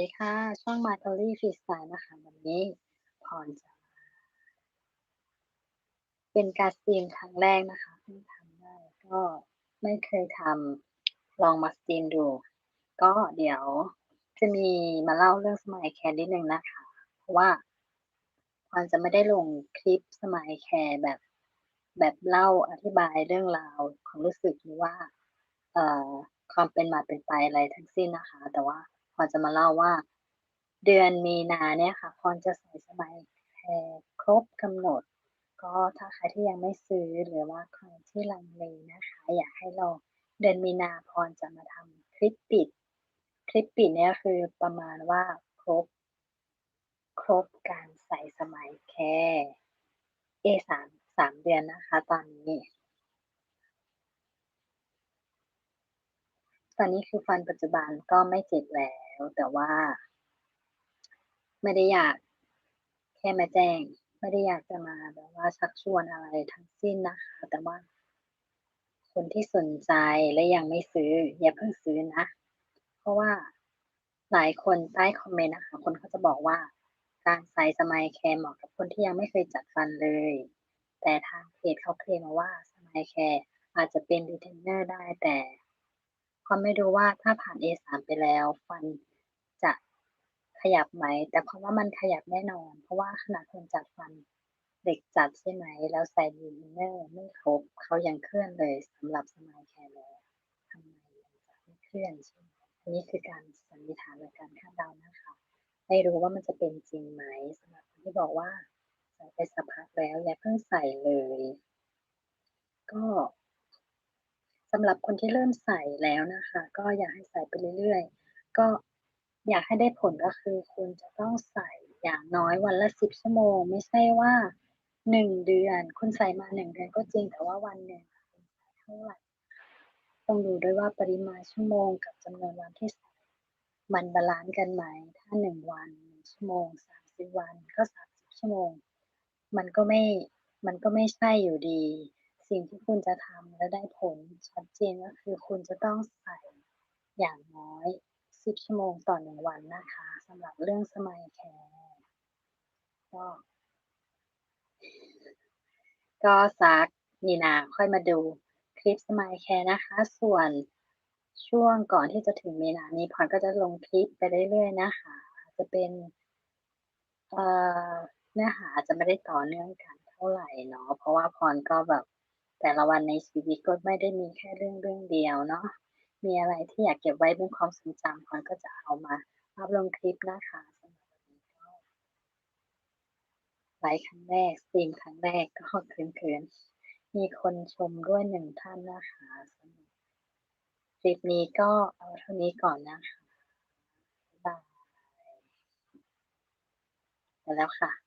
ดีค่ะ ช่อง My Story Freestyle นะคะ วันนี้พรจะเป็นการสตรีมครั้งแรกนะคะเพิ่งทำได้ก็ไม่เคยทำลองมาสตรีมดู ก็เดี๋ยวจะมีมาเล่าเรื่องสมัยแคร์นิดนึงนะคะ เพราะว่าพรจะไม่ได้ลงคลิปสมัยแคร์แบบ แบบเล่าอธิบายเรื่องราวความรู้สึกหรือว่า เอ่อความเป็นมาเป็นไปอะไรทั้งสิ้นนะคะ แต่ว่า พรจะมาเล่าว่า เดือนมีนาเนี่ยค่ะ พรจะใส่สบายแคร์ครบกำหนด ก็ถ้าใครที่ยังไม่ซื้อหรือว่าใครที่ลังเลนะคะ อยากให้ลองเดือนมีนาพรจะมาทำคลิปปิด คลิปปิดเนี่ยคือประมาณว่าครบ ครบการใส่สมัยแคร์เอสามสามเดือนนะคะ ตอนนี้ตอนนี้คือฟันปัจจุบันก็ไม่เจ็บแล้ว แต่ว่า ไม่ได้อยากแค่มาแจ้ง ไม่ได้อยากจะมาแบบว่าชักชวนอะไรทั้งสิ้นนะคะ แต่ว่าคนที่สนใจและยังไม่ซื้อ อย่าเพิ่งซื้อนะ เพราะว่าหลายคนใต้คอมเมนต์นะคะ คนเขาจะบอกว่าการใส่สมัยแคร์เหมาะกับคนที่ยังไม่เคยจัดฟันเลย แต่ทางเพจเขาเคลมมาว่าสมัยแคร์อาจจะเป็นรีเทนเนอร์ได้แต่ พรไม่รู้ว่าถ้าผ่าน A3 ไปแล้ว ฟันจะขยับไหม แต่เพราะว่ามันขยับแน่นอน เพราะว่าขนาดคนจัดฟันเด็กจัดใช่ไหม แล้วใส่รีเนเนอร์ไม่ครบเขายังเคลื่อนเลยสำหรับสมัยแคร์แล้วทำไมยังจะไม่เคลื่อนใช่ไหมอันนี้คือการสันนิษฐานและการคาดเดานะคะไม่รู้ว่ามันจะเป็นจริงไหมสำหรับคนที่บอกว่าใส่ไปสักพักแล้วอย่าเพิ่งใส่เลย ก็ำหรับคนที่เริ่มใส่แล้วนะคะ ก็อยากให้ใส่ไปเรื่อยๆ ก็อยากให้ได้ผลก็คือคุณจะต้องใส่อย่างน้อยวันละ10ชั่วโมง ไม่ใช่ว่า1เดือน คุณใส่มา1เดือนก็จริงแต่ว่าวันหนึ่งคุณใส่เท่าไหร่ต้องดูด้วยว่าปริมาณชั่วโมงกับจำนวนวันที่ใส่มันบาลันซ์กันไหม ถ้า1วัน1ชั่วโมง30วันก็30ชั่วโมง มันก็ไม่มันก็ไม่ใช่อยู่ดี สิ่งที่คุณจะทำและได้ผลชัดเจนก็คือคุณจะต้องใส่อย่างน้อย 10 ชั่วโมงต่อ1วันนะคะสำหรับเรื่องสมัยแคร์ก็ก็สักมีนาค่อยมาดูคลิปสมัยแคร์นะคะ ส่วนช่วงก่อนที่จะถึงมีนานี้พรก็จะลงคลิปไปเรื่อยๆนะคะจะเป็นเอ่อเนื้อหาจะไม่ได้ต่อเนื่องกันเท่าไหรเนาะเพราะว่าพรก็แบบ แต่ละวันในชีวิตก็ไม่ได้มีแค่เรื่องเรื่องเดียวเนาะ มีอะไรที่อยากเก็บไว้เป็นความทรงจำพรก็จะเอามาอัปลงคลิปนะคะสำหรับวันนี้ก็ไลฟ์ครั้งแรกสตรีมครั้งแรกก็เขินๆมีคนชมด้วย1ท่านนะคะสำหรับคลิปนี้ก็เอาเท่านี้ก่อนนะคะบายแล้วค่ะ